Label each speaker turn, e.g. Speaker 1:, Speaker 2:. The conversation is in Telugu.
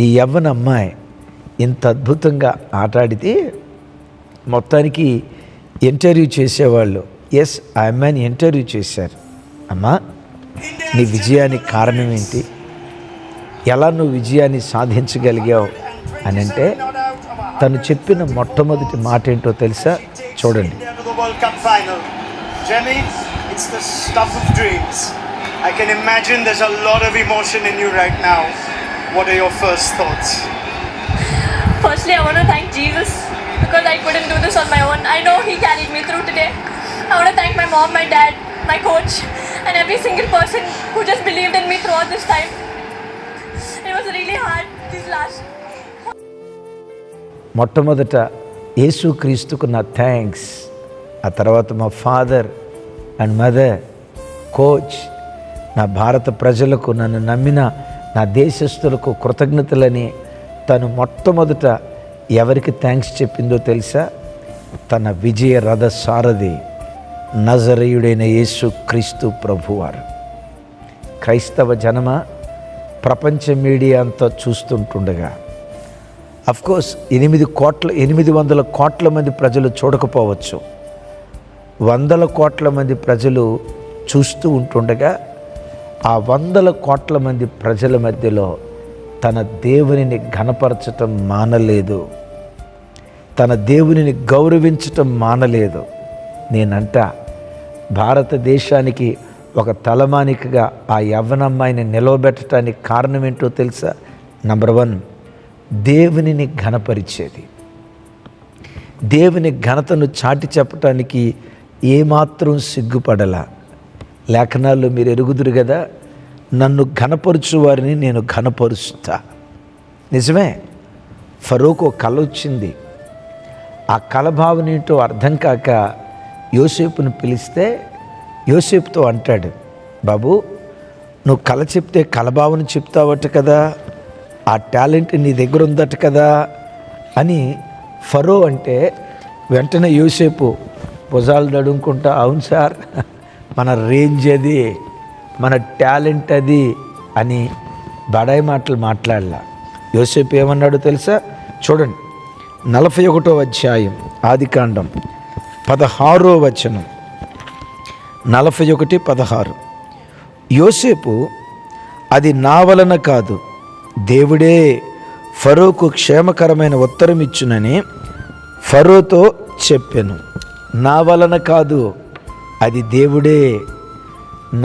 Speaker 1: ఈ యవ్వన అమ్మాయి ఇంత అద్భుతంగా ఆటాడితే మొత్తానికి ఇంటర్వ్యూ చేసేవాళ్ళు. ఎస్ ఆ అమ్మాయిని ఇంటర్వ్యూ చేశారు. అమ్మా నీ విజయానికి కారణం ఏంటి? ఎలా నువ్వు విజయాన్ని సాధించగలిగావు అని అంటే తను చెప్పిన మొట్టమొదటి మాట ఏంటో తెలుసా? చూడండి.
Speaker 2: I can imagine there's a lot of emotion in you right now. What are your first thoughts?
Speaker 3: Firstly, I want to thank Jesus because I couldn't do this on my own. I know He carried me through today. I want to thank my mom, my dad, my coach, and every single person who just believed in me throughout this time. It was really hard these last
Speaker 1: మొట్టమొదట యేసుక్రీస్తుకు నా థ్యాంక్స్ ఆ తర్వాత మా ఫాదర్ అండ్ మదర్ కోచ్ నా భారత ప్రజలకు నన్ను నమ్మిన నా దేశస్తులకు కృతజ్ఞతలని తను మొట్టమొదట ఎవరికి థ్యాంక్స్ చెప్పిందో తెలుసా? తన విజయ రథ సారథి నజరేయుడైన యేసు క్రీస్తు ప్రభువారు. క్రైస్తవ జనమ? ప్రపంచ మీడియా అంతా చూస్తుంటుండగా. అఫ్కోర్స్ ఎనిమిది కోట్ల ఎనిమిది వందల కోట్ల మంది ప్రజలు చూడకపోవచ్చు. వందల కోట్ల మంది ప్రజలు చూస్తూ ఉంటుండగా ఆ వందల కోట్ల మంది ప్రజల మధ్యలో తన దేవునిని ఘనపరచటం మానలేదు. తన దేవునిని గౌరవించటం మానలేదు. నేనంట భారతదేశానికి ఒక తలమానికగా ఆ యవ్వనమ్మాయిని నిలవబెట్టడానికి కారణం ఏంటో తెలుసా? నంబర్ వన్ దేవునిని ఘనపరిచేది. దేవుని ఘనతను చాటి చెప్పటానికి ఏమాత్రం సిగ్గుపడలా. లేఖనాల్లో మీరు ఎరుగుదురు కదా నన్ను ఘనపరుచు వారిని నేను ఘనపరుస్తా. నిజమే ఫరోకు ఒక కళ వచ్చింది. ఆ కలభావన ఏంటో అర్థం కాక యోసేపును పిలిస్తే యోసేపుతో అంటాడు బాబు నువ్వు కళ చెప్తే కలభావన చెప్తావట కదా ఆ టాలెంట్ నీ దగ్గర ఉందట కదా అని ఫరో అంటే వెంటనే యోసేపు భుజాలు నడుముకుంటా అవును సార్ మన రేంజ్ అది మన టాలెంట్ అది అని బడాయి మాటలు మాట్లాడలా. యోసేపు ఏమన్నాడో తెలుసా? చూడండి నలభై ఒకటో అధ్యాయం ఆదికాండం పదహారో వచనం. నలభై ఒకటి పదహారు. యోసేపు అది నా వలన కాదు దేవుడే ఫరోకు క్షేమకరమైన ఉత్తరం ఇచ్చునని ఫరోతో చెప్పాను. నా వలన కాదు అది దేవుడే